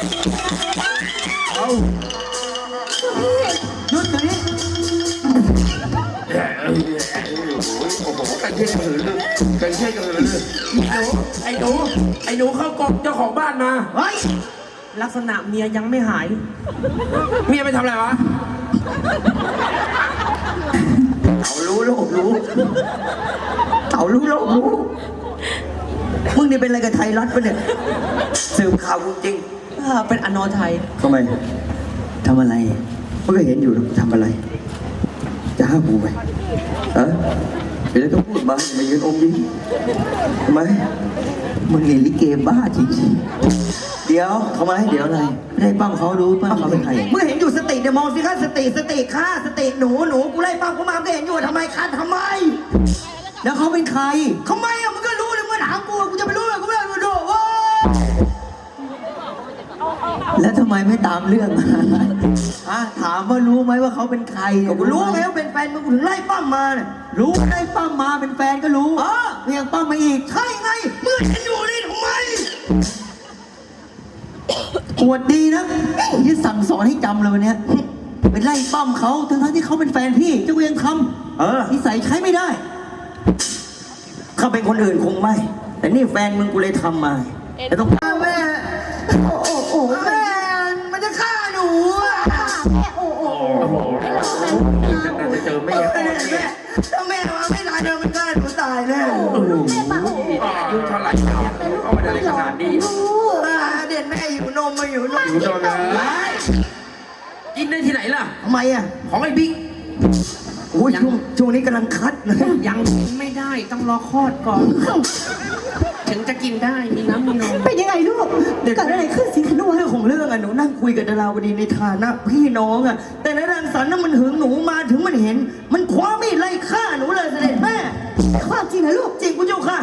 เอาหยุดเดี๋ยวนี้โอ้โหกันเช่นกันเลยกันเช่นกันเลยไอ้หนูไอ้หนูเข้ากองเจ้าของบ้านมาเฮ้ยลักษณะเมียยังไม่หาย เมียไปทำอะไรวะเขารู้โลกรู้เขารู้โลกรู้มึงนี่เป็นอะไรกับไทยรัฐปะเนี่ยสืบข่าวจริงาเป็นอนอไทย ทำไมทำอะไรมึงก็เห็นอยู่นะทำอะไร จะห้ามกูไหมเออเดี๋ยวก็พูดมาอย่ามายืนอมยิ้มทำไมมึงเรียนลิเกบ้าจริงๆเดี๋ยวเขามาให้เดี๋ยวอะไรไม่ได้ปั้มเขารู้ปั้มเขาเป็นใครมึงเห็นอยู่สติเดี๋ยวมองสิคะสติสติค่าสติหนูหนูกูไล่ปั้มเขามาก็เห็นอยู่ทำไมคันทำไม แล้วเขาเป็นใครทำไมอะมึงก็รู้เลย แล้วทำไมไม่ตามเรื่องมาฮะถามว่ารู้ไหมว่าเขาเป็นใครก็รู้ไงว่าเป็นแฟนมึงถึงไล่ปั้มมาเนี่ยรู้ไล่ปั้มมาเป็นแฟนก็รู้เออยังปั้มมาอีกใช่ไงมึงเห็นอยู่นี่ทำไมอวดดีนะที่สั่งสอนให้จำเลยวันเนี้ยไปไล่ปั้มเขาทั้งๆที่เขาเป็นแฟนพี่เจ้าก็ยังทำเออนิสัยใช้ไม่ได้เขาเป็นคนอื่นคงไม่ แต่นี่แฟนมึงกูเลยทำมาแต่ต้องแม่ โอ้โหแม่ แต่จะเจอแม่แม่ถ้าแม่มาไม่ตายเดินมันฆ่าหนูตายแน่โอ้โหอายุเท่าไหร่เอามาได้ขนาดนี้เด็ดแม่อยู่นมมาอยู่นมอยู่ตอนนั้นกินได้ที่ไหนล่ะทำไมอะของไอ้บิ๊กโอ้ยช่วงช่วงนี้กำลังคัดเลยยังไม่ได้ต้องรอคลอดก่อน ถึงจะกินได้มีน้ำมีนมเป็นยังไงลูกเกิดอะไรขึ้นสิคะนวลเรื่องของเรื่องอะหนูนั่งคุยกับดาราวดีในฐานะพี่น้องอะ แต่ในรังสรรค์น่ะมันหึงหนูมาถึงมันเห็น มันคว้ามีดไล่ฆ่าหนูเลยเสด็จแม่ความจริงนะลูกจริงคุณเจ้าค่ะ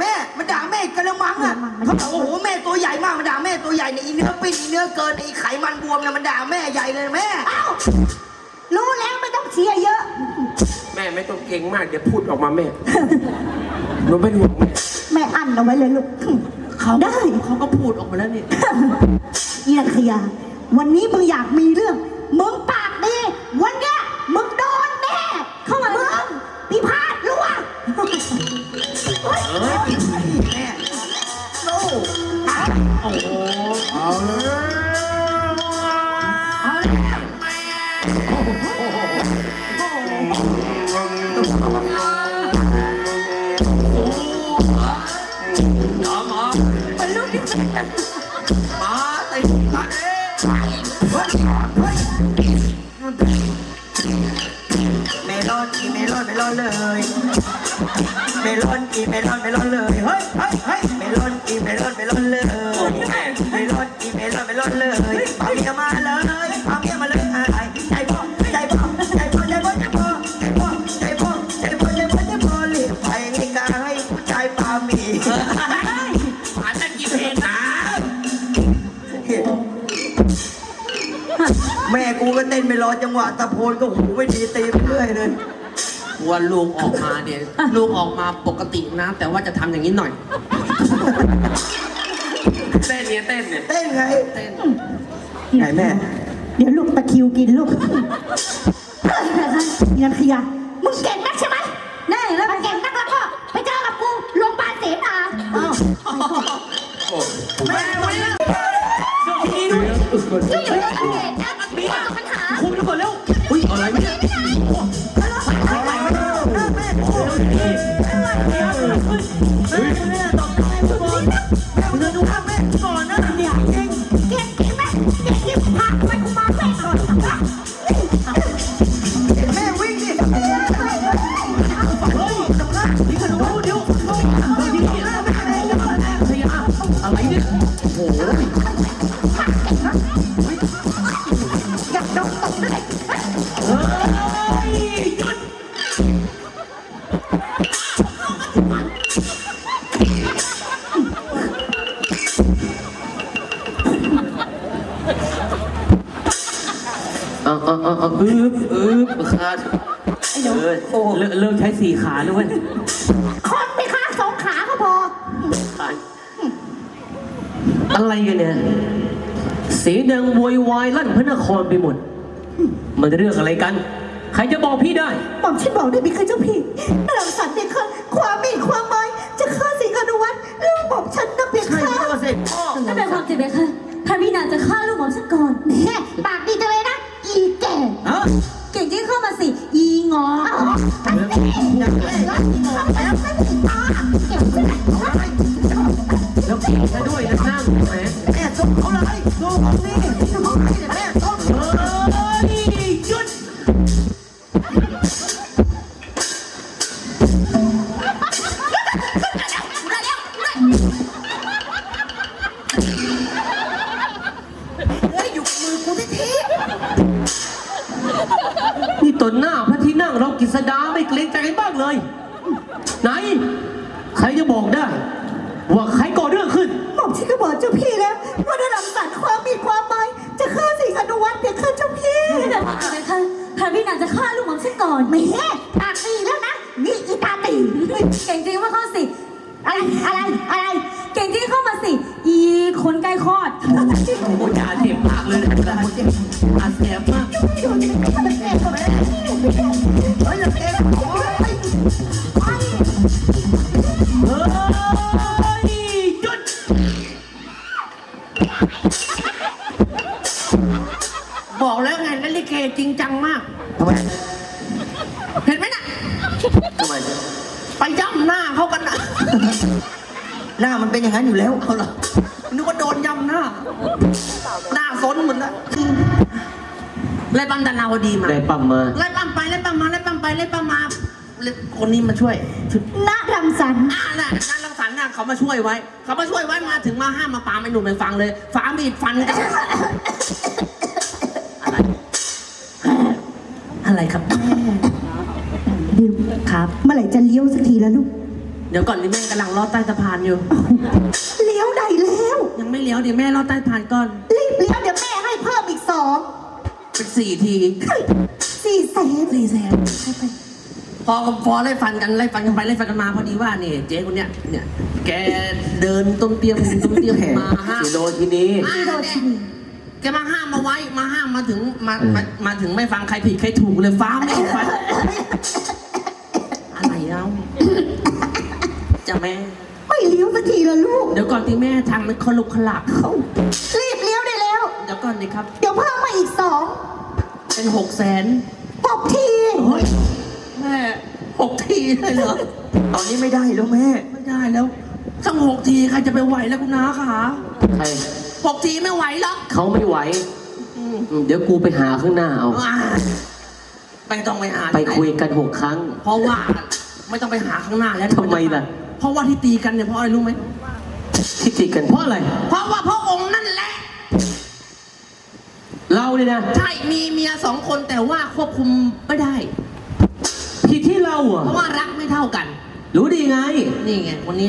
แม่มันด่าแม่กระมังอะมันเขาบอกโอ้โหแม่ตัวใหญ่มากมันด่าแม่ตัวใหญ่ในยอีเนื้อปิ้นอีเนื้อเกินไอีไขมันบวมเนี่ยมันด่าแม่ใหญ่เลยแม่เอ้ารู้แล้วไม่ต้องเชียร์เยอะ แม่ไม่ต้องเก่งมากเดี๋ยวพูดออกมาแม่หนูเป็นห่วงแม่แม่อั้นเอาไว้เลยลูก เขาได้ เขาก็พูดออกมาแล้วนี่ อีนันขยา วันนี้มึงอยากมีเรื่องมึงป โอ้โหเอาเลยมันลูกที่มันมาติดมาเด้เฮ้ยเฮ้ย ลอนกี่เมลอนเมลอนเลย เมลอนกี่เมลอนเมลอนเลยเฮ้ยเฮ้ยเฮ้ยเมลอนกี่เมลอนเมลอนเลย เมลอนกี่เมลอนเมลอนเลย แม่กูก็เต้นไม่รอจังหวะตะโพนก็หูไม่ดีตีไปเรื่อยเลยว่าลูกออกมาเนี่ยลูกออกมาปกตินะ แต่ว่าจะทำอย่างนี้หน่อยเต้นเนี่ยเต้นเนี่ยเต้นไงเต้นไหนแม่ เดี๋ยวลูกตะคริวกินลูกนะคะอีนันขยามึงเก่งนักใช่ไหมแน่แล้วเก่งนักแล้วก็ไปเจอกับกูโรงพยาบาลเสนาอ้าว แม่วันนี้ช่วย ช่วยอยู่เนประเทศนะมันเมีปัญหาคุมแล้วก่อนเร็วอุ้ยอะไรไม่ได้ไม่ได้อะไรเนี่ยโอ้โห อาเอาเอาอึบอึบขาดเออเริ่มเริ่มใช้สี่ขาแล้วเว้ยคนไปค้าสองขาก็พอ ขาดอะไรกันเนี่ยเสียงดังโวยวายลั่นพระนครไปหมด มันเรื่องอะไรกัน ใครจะบอกพี่ได้หม่อมฉันบอกได้ไหมคะเจ้าพี่รังสรรค์เนี่ยค่ะความมีความ แล้วเก่งซะด้วยนะนั่งแหมแม่ส่งเขาเลยส่งนี่ส่งนี่แม่ส่งเฮ้ยหยุดเฮ้ยอยู่กับมือกูที่ทีนี่ตนหน้าพระที่นั่งเรากิษดาไม่เกรงใจกันบ้างเลย ไหน ใครจะบอกได้ ว่าใครก่อเรื่องขึ้นหม่อมฉันก็บอกเจ้าพี่แล้วว่าได้รังสรรค์ความมีความหมายจะฆ่าสิงห์อนุวัฒน์เพียงค่ะเจ้าพี่นั่นเป็นความจริงไหมคะพระพี่นางจะฆ่าลูกหม่อมฉันก่อนแม่ปากดีแล้วนะนี่อีตาตีเก่งจริงว่าเข้าสิอะไรอะไรอะไร เก่งจริงเข้ามาสิ อีคนใกล้คลอดโอ้ยจ่าเจ็บมากเลยนะจ่าเจ็บอาแสบมากอยู่ในกระ เป๋าแม่เฮ้ยเอ็มโอ้ยเฮ้ยหยุดบอกแล้วไงเล่นลิเกจริงจังมาก ทำไมเห็นไหมน่ะ ทำไมไปย่ำหน้าเขากันนะหน้ามันเป็นอย่างนั้นอยู่แล้วเอาเหรอนึกว่าโดนย่ำหน้า หน้าซนหมดแล้วไล่ปั้มดาราวดีมา ได้ปั๊มมา ไล่ปั้มไปไล่ปั้มมาไล่ปั้มไปไล่ปั้มมาไล่ คนนี้มาช่วยณรังสรรค์อ่าน่ะนั่นรังสรรค์น่ะเขามาช่วยไว้ เขามาช่วยไว้มาถึงมาห้ามมาปาไม่หนุ่มไปฟังเลยฟ้ามีดฟันกันอะไรอะไรครับ ดิวครับ เมื่อไหร่จะเลี้ยวสักทีแล้วลูก เดี๋ยวก่อนดิแม่กำลังลอดใต้สะพานอยู่ เลี้ยวได้แล้ว ยังไม่เลี้ยวเดี๋ยวแม่ลอดใต้สะพานก่อนรีบเลี้ยวเดี๋ยวแม่ให้เพิ่มอีกสองเป็นสี่ที สี่แสนสี่แสนพ อพอไล่ฟันกันไล่ฟันกันไปไล่ฟันกันมาพอดีว่านี่เจ๊คนเนี้ยเนี่ยแกเดินต้มเตียมต้มเตียมมาห้ามสิโลทีนี้อ่าเนี่ยแกมาห้ามมาไว้มาห้ามมาถึงมามามาถึงไม่ฟังใครผิดใครถูกเลยฟ้าไม่ฟันอะไรเล่าจะแม่ไม่เลี้ยวสักทีแล้วลูก เดี๋ยวก่อนที่แม่ทางมันขลุกขลักเขารีบเลี้ยวได้แล้ว เดี๋ยวก่อนดิครับ เดี๋ยวเพิ่มมาอีกสองเป็นหกแสนหกที แม่หกทีเลยเหรอ ตอนนี้ไม่ได้แล้วแม่ ไม่ได้แล้วตั้งหกทีใครจะไปไหวแล้วคุณน้าคะใครหกทีไม่ไหวหรอกเขาไม่ไหวอืมอืมเดี๋ยวกูไปหาข้างหน้าเอา อ่าไม่ต้องไปหาไปที่หนคุยกันหกครั้ง เพราะว่าไม่ต้องไปหาข้างหน้าแล้วทำไมล่ะ เพราะว่าที่ตีกันเนี่ยเพราะอะไรรู้ไหม ที่ติดกันเพราะอะไร เพราะว่าพระองค์นั่นแหละ เราเนี่ยนะ ใช่ มีเมียสองคนแต่ว่าควบคุมไม่ได้ ผิดที่เราอะเพราะว่ารักไม่เท่ากัน รู้ดีไง นี่ไงวันนี้